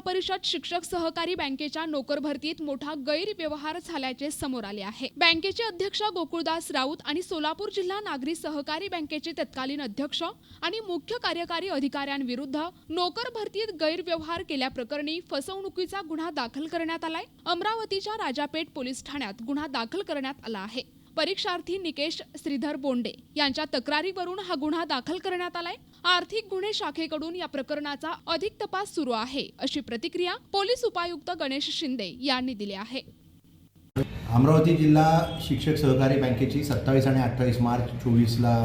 परिषद शिक्षक सहकारी बँकेच्या नोकर भरतीत मोठा गैरव्यवहार झाल्याचे समोर आले आहे. बँकेचे अध्यक्ष गोकुळदास राऊत आणि सोलापूर जिल्हा नागरी सहकारी बँकेचे तत्कालीन अध्यक्ष आणि मुख्य कार्यकारी अधिकाऱ्यांविरुद्ध नोकर भरतीत गैरव्यवहार केल्याप्रकरणी फसवणुकीचा गुन्हा दाखल करण्यात आलाय. अमरावतीच्या राजापेठ पोलीस ठाण्यात गुन्हा दाखल करण्यात आला आहे. परीक्षार्थी निकेश श्रीधर बोंडे यांच्या तक्रारीवरून हा गुन्हा दाखल करण्यात आलाय. आर्थिक गुन्हे शाखेकडून या प्रकरणाचा अधिक तपास सुरू आहे अशी प्रतिक्रिया पोलीस उपायुक्त गणेश शिंदे यांनी दिली आहे. अमरावती जिल्हा शिक्षक सहकारी बँकेची सत्तावीस आणि अठ्ठावीस मार्च चोवीसला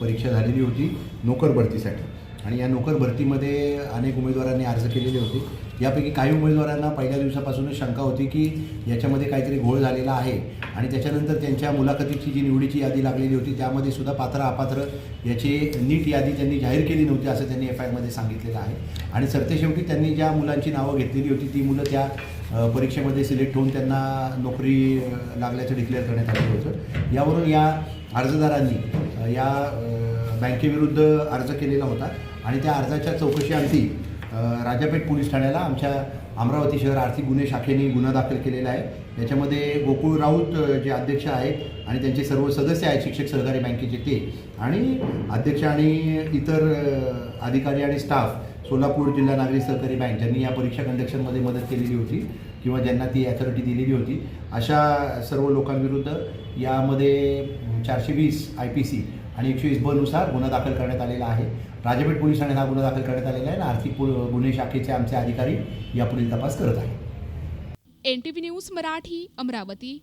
परीक्षा झालेली होती नोकर भरतीसाठी. आणि या नोकर भरतीमध्ये अनेक उमेदवारांनी अर्ज केलेले होते. यापैकी काही उमेदवारांना पहिल्या दिवसापासूनच शंका होती की याच्यामध्ये काहीतरी घोळ झालेला आहे आणि त्याच्यानंतर त्यांच्या मुलाखतीची जी निवडीची यादी लागलेली होती त्यामध्ये सुद्धा पात्र अपात्र याची नीट यादी त्यांनी जाहीर केली नव्हती असं त्यांनी एफ आयमध्ये सांगितलेलं आहे. आणि सरतेशेवटी त्यांनी ज्या मुलांची नावं घेतलेली होती ती मुलं त्या परीक्षेमध्ये सिलेक्ट होऊन त्यांना नोकरी लागल्याचं डिक्लेअर करण्यात आलं होतं. यावरून या अर्जदारांनी या बँकेविरुद्ध अर्ज केलेला होता. आणि त्या अर्जाच्या चौकशीअंती राजापेठ पोलीस ठाण्याला आमच्या अमरावती शहर आर्थिक गुन्हे शाखेने गुन्हा दाखल केलेला आहे. याच्यामध्ये गोकुळ राऊत जे अध्यक्ष आहेत आणि त्यांचे सर्व सदस्य आहेत शिक्षक सहकारी बँकेचे ते. आणि अध्यक्ष आणि इतर अधिकारी आणि स्टाफ सोलापूर जिल्हा नागरी सहकारी बँक ज्यांनी या परीक्षा कंडक्शनमध्ये मदत केलेली होती किंवा ज्यांना ती अथॉरिटी दिलेली होती अशा सर्व लोकांविरुद्ध यामध्ये चारशे वीस आय पी सी आणि एकशे वीस बनुसार गुन्हा दाखल करण्यात आलेला आहे. राजपेठ पोलीस ठाण्यात हा गुन्हा दाखल करण्यात आलेला आहे आणि आर्थिक गुन्हे शाखेचे आमचे अधिकारी यापुढील तपास करत आहेत. NTV news Marathi Amravati.